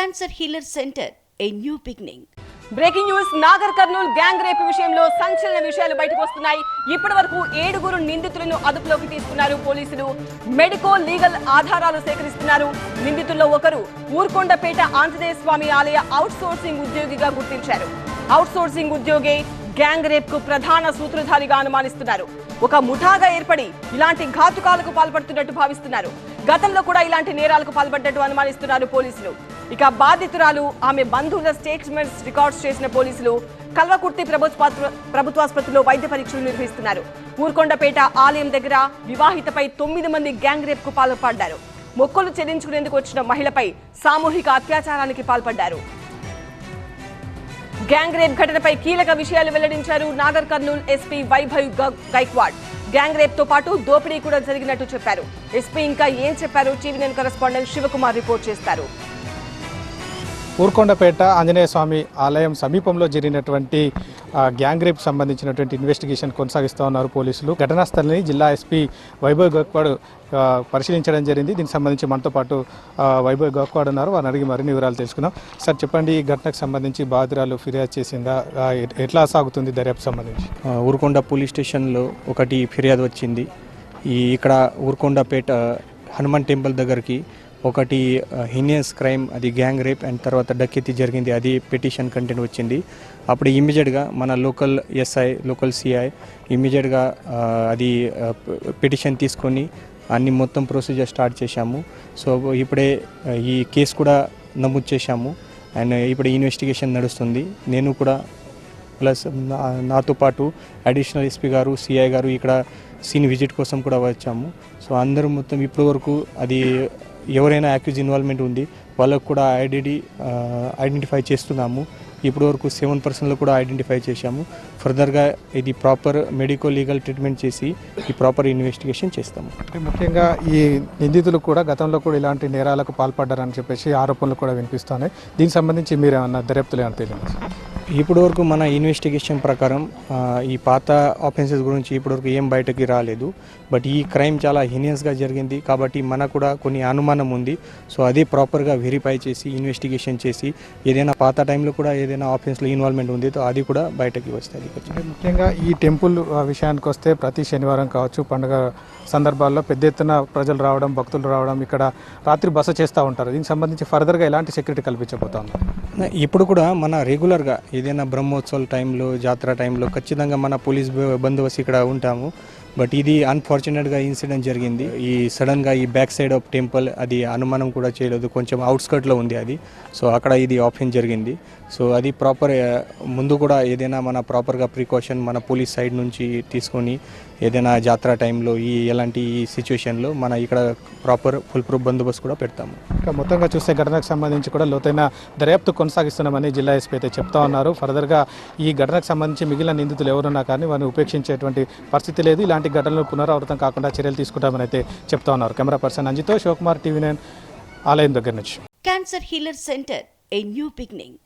Cancer healer center a new beginning breaking news Nagar Kurnool gang rape విషయంలో సంచలన విషయాలు బయటకు వస్తున్నాయి. ఇప్పటి వరకు ఏడుగురు నిందితులను అదుపులోకి తీసుకున్నారు పోలీసులు. మెడికో లీగల్ ఆధారాలు సేకరిస్తున్నారు. నిందితుల్లో ఒకరు ఊర్కొండపేట ఆంజనేయ స్వామి ఆలయ అవుట్ సోర్సింగ్ ఉద్యోగిగా గుర్తించారు. అవుట్ సోర్సింగ్ ఉద్యోగి గ్యాంగ్ రేప్కు ప్రధాన సూత్రధారిగా అనుమానిస్తున్నారు. ఒక ముఠాగా ఏర్పడి ఇలాంటి ఘాతుకాలకు పాల్పడుతున్నట్టు భావిస్తున్నారు. గతంలో కూడా ఇలాంటి నేరాలకు పాల్పడ్డట్టు అనుమానిస్తున్నారు పోలీసులు. ఇక బాధితురాలు ఆమె బంధువుల స్టేట్మెంట్స్ రికార్డ్స్ చేసిన పోలీసులు కల్వకుర్తి ప్రభుత్వ ప్రభుత్వాసుపత్రిలో వైద్య పరీక్షలు నిర్వహిస్తున్నారు. ఊర్కొండపేట ఆలయం దగ్గర వివాహితపై తొమ్మిది మంది గ్యాంగ్ రేప్కు పాల్పడ్డారు. మొక్కలు చెల్లించుకునేందుకు వచ్చిన మహిళపై సామూహిక అత్యాచారానికి పాల్పడ్డారు. గ్యాంగ్ రేప్ ఘటనపై కీలక విషయాలు వెల్లడించారు నాగర్ కర్నూల్ ఎస్పీ వైభవ్ గైక్వాడ్. గ్యాంగ్ రేప్తో పాటు దోపిడీ కూడా జరిగినట్టు చెప్పారు. ఎస్పీ ఇంకా ఏం చెప్పారు TV nine correspondent Shivakumar report చేస్తారు. ఊర్కొండపేట ఆంజనేయ స్వామి ఆలయం సమీపంలో జరిగినటువంటి గ్యాంగ్ రేప్ సంబంధించినటువంటి ఇన్వెస్టిగేషన్ కొనసాగిస్తూ ఉన్నారు పోలీసులు. ఘటనా స్థలిని జిల్లా ఎస్పీ వైభవ్ గక్వాడ్ పరిశీలించడం జరిగింది. దీనికి సంబంధించి మనతో పాటు వైభవ్ గక్వాడ్ ఉన్నారు. వారిని అడిగి మరిన్ని వివరాలు తెలుసుకుందాం. సార్ చెప్పండి ఈ ఘటనకు సంబంధించి బాధితురాలు ఫిర్యాదు చేసిందా? ఎట్లా సాగుతుంది దర్యాప్తు సంబంధించి? ఊరుకొండ పోలీస్ స్టేషన్లో ఒకటి ఫిర్యాదు వచ్చింది. ఈ ఇక్కడ ఊరుకొండపేట హనుమాన్ టెంపుల్ దగ్గరికి ఒకటి హీనియస్ క్రైమ్ అది గ్యాంగ్ రేప్ అండ్ తర్వాత డక్కెత్తి జరిగింది అది పిటిషన్ కంటెంట్ వచ్చింది. అప్పుడు ఇమీడియట్గా మన లోకల్ ఎస్ఐ లోకల్ సిఐ ఇమీడియట్గా అది పిటిషన్ తీసుకొని అన్ని మొత్తం ప్రొసీజర్ స్టార్ట్ చేశాము. సో ఇప్పుడే ఈ కేసు కూడా నమోదు చేశాము. అండ్ ఇప్పుడు ఇన్వెస్టిగేషన్ నడుస్తుంది. నేను కూడా ప్లస్ నా- నాతో పాటు అడిషనల్ ఎస్పీ గారు సిఐ గారు ఇక్కడ సీన్ విజిట్ కోసం కూడా వచ్చాము. సో అందరూ మొత్తం ఇప్పటి వరకు అది ఎవరైనా యాక్యూజ్ ఇన్వాల్వ్మెంట్ ఉంది వాళ్ళకు కూడా ఐడెంటి ఐడెంటిఫై చేస్తున్నాము. ఇప్పటి వరకు సెవెన్ పర్సన్లు కూడా ఐడెంటిఫై చేశాము. ఫర్దర్గా ఇది ప్రాపర్ మెడికో లీగల్ ట్రీట్మెంట్ చేసి ఈ ప్రాపర్ ఇన్వెస్టిగేషన్ చేస్తాము. ముఖ్యంగా ఈ నిందితులు కూడా గతంలో కూడా ఇలాంటి నేరాలకు పాల్పడ్డారని చెప్పేసి ఆరోపణలు కూడా వినిపిస్తున్నాయి. దీనికి సంబంధించి మీరు ఏమన్నా దర్యాప్తులు ఏమన్నా తెలియదు ఇప్పటి వరకు మన ఇన్వెస్టిగేషన్ ప్రకారం ఈ పాత ఆఫెన్సెస్ గురించి ఇప్పటివరకు ఏం బయటకి రాలేదు. బట్ ఈ క్రైమ్ చాలా హీనియస్గా జరిగింది. కాబట్టి మనకు కూడా కొన్ని అనుమానం ఉంది. సో అది ప్రాపర్గా వెరిఫై చేసి ఇన్వెస్టిగేషన్ చేసి ఏదైనా పాత టైంలో కూడా ఏదైనా ఆఫెన్స్లో ఇన్వాల్వ్మెంట్ ఉంది తో అది కూడా బయటకి వస్తుంది ముఖ్యంగా ఈ టెంపుల్ విషయానికి వస్తే ప్రతి శనివారం కావచ్చు పండుగ సందర్భాల్లో పెద్ద ఎత్తున ప్రజలు రావడం భక్తులు రావడం ఇక్కడ రాత్రి బస చేస్తూ ఉంటారు. దీనికి సంబంధించి ఫర్దర్గా ఎలాంటి సెక్యూరిటీ కల్పించబోతా ఇప్పుడు కూడా మన రెగ్యులర్గా ఏదైనా బ్రహ్మోత్సవాల టైంలో జాతర టైంలో ఖచ్చితంగా మన పోలీస్ బందోబస్తు ఇక్కడ ఉంటాము. బట్ ఇది అన్ఫార్చునేట్గా ఇన్సిడెంట్ జరిగింది. ఈ సడన్గా ఈ బ్యాక్ సైడ్ ఆఫ్ టెంపుల్ అది అనుమానం కూడా చేయలేదు. కొంచెం అవుట్స్కర్ట్లో ఉంది అది. సో అక్కడ ఇది ఆప్షన్ జరిగింది. సో అది ప్రాపర్ ముందు కూడా ఏదైనా మన ప్రాపర్గా ప్రికాషన్ మన పోలీస్ సైడ్ నుంచి తీసుకొని ఏదైనా జాతర టైంలో ఈ ఎలాంటి ఈ సిచ్యువేషన్లో మన ఇక్కడ ప్రాపర్ ఫుల్ ప్రూఫ్ బందోబస్తు కూడా పెడతాము. ఇంకా మొత్తంగా చూస్తే ఘటనకు సంబంధించి కూడా లోతైన దర్యాప్తు కొనసాగిస్తున్నామని జిల్లా ఎస్పీ అయితే చెప్తా ఉన్నారు. ఫర్దర్గా ఈ ఘటనకు సంబంధించి మిగిలిన నిందితులు ఎవరున్నా కానీ వారిని ఉపేక్షించేటువంటి పరిస్థితి లేదు. ఇలాంటి ఘటనలు పునరావృతం కాకుండా చర్యలు తీసుకుంటామని అయితే చెప్తా ఉన్నారు. కెమెరా పర్సన్ అంజితో శివకుమార్ టీవీ నైన్ ఆలయం దగ్గర నుంచి. Cancer healer center a new beginning